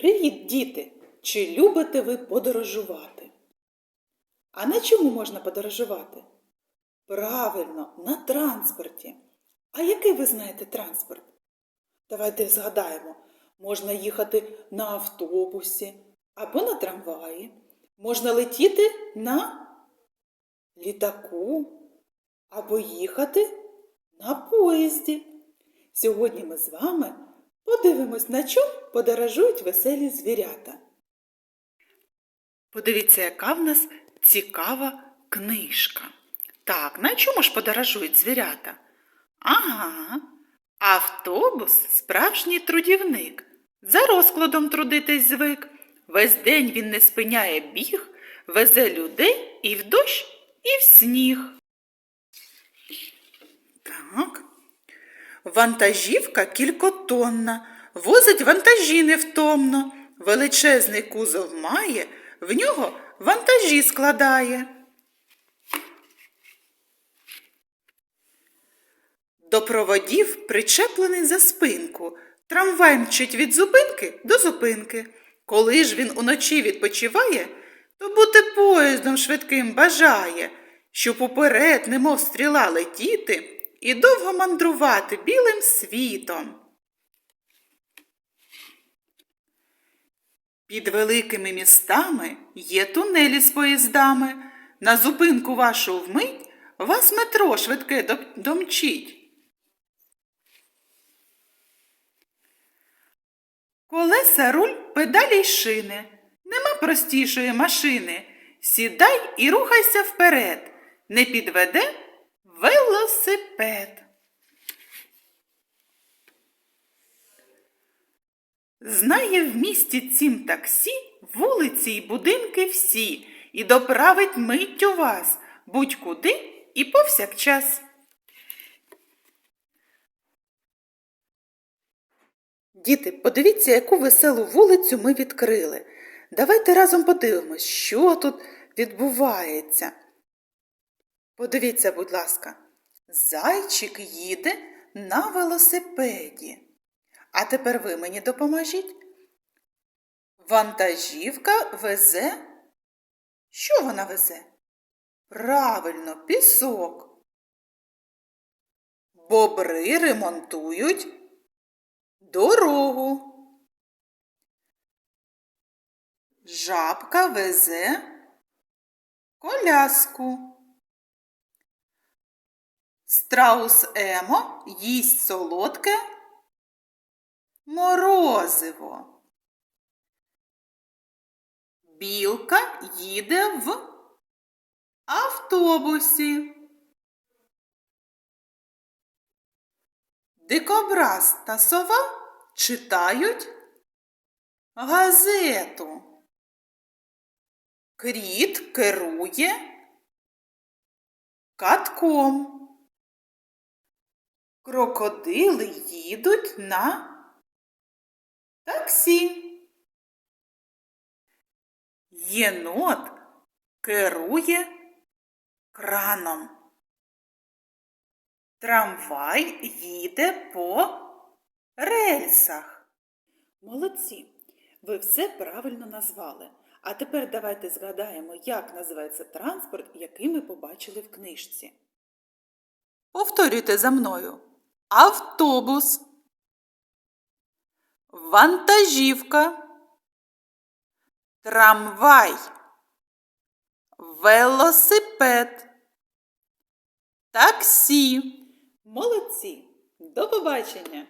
Привіт, діти! Чи любите ви подорожувати? А на чому можна подорожувати? Правильно, на транспорті. А який ви знаєте транспорт? Давайте згадаємо, можна їхати на автобусі або на трамваї. Можна летіти на літаку або їхати на поїзді. Сьогодні ми з вами подивимось, на чому подорожують веселі звірята. Подивіться, яка в нас цікава книжка. Так, на чому ж подорожують звірята? Ага, автобус справжній трудівник. За розкладом трудитись звик. Весь день він не спиняє біг, везе людей і в дощ, і в сніг. Так. Вантажівка кількотонна, возить вантажі невтомно. Величезний кузов має, в нього вантажі складає. До проводів причеплений за спинку. Трамвай мчить від зупинки до зупинки. Коли ж він уночі відпочиває, то бути поїздом швидким бажає, щоб уперед, немов стріла летіти, і довго мандрувати білим світом. Під великими містами є тунелі з поїздами. На зупинку вашу вмить вас метро швидке домчить. Колеса, руль, педалі й шини. Нема простішої машини. Сідай і рухайся вперед. Не підведе велосипед. Знає в місті цім таксі вулиці й будинки всі, і доправить миттю вас будь-куди і повсякчас. Діти, подивіться, яку веселу вулицю ми відкрили. Давайте разом подивимось, що тут відбувається. Подивіться, будь ласка, зайчик їде на велосипеді. А тепер ви мені допоможіть. Вантажівка везе. Що вона везе? Правильно, пісок. Бобри ремонтують дорогу. Жабка везе коляску. Страус Емо їсть солодке морозиво. Білка їде в автобусі. Дикобраз та сова читають газету. Кріт керує катком. Крокодили їдуть на таксі. Єнот керує краном. Трамвай їде по рельсах. Молодці! Ви все правильно назвали. А тепер давайте згадаємо, як називається транспорт, який ми побачили в книжці. Повторюйте за мною. Автобус. Вантажівка. Трамвай. Велосипед. Таксі. Молодці. До побачення!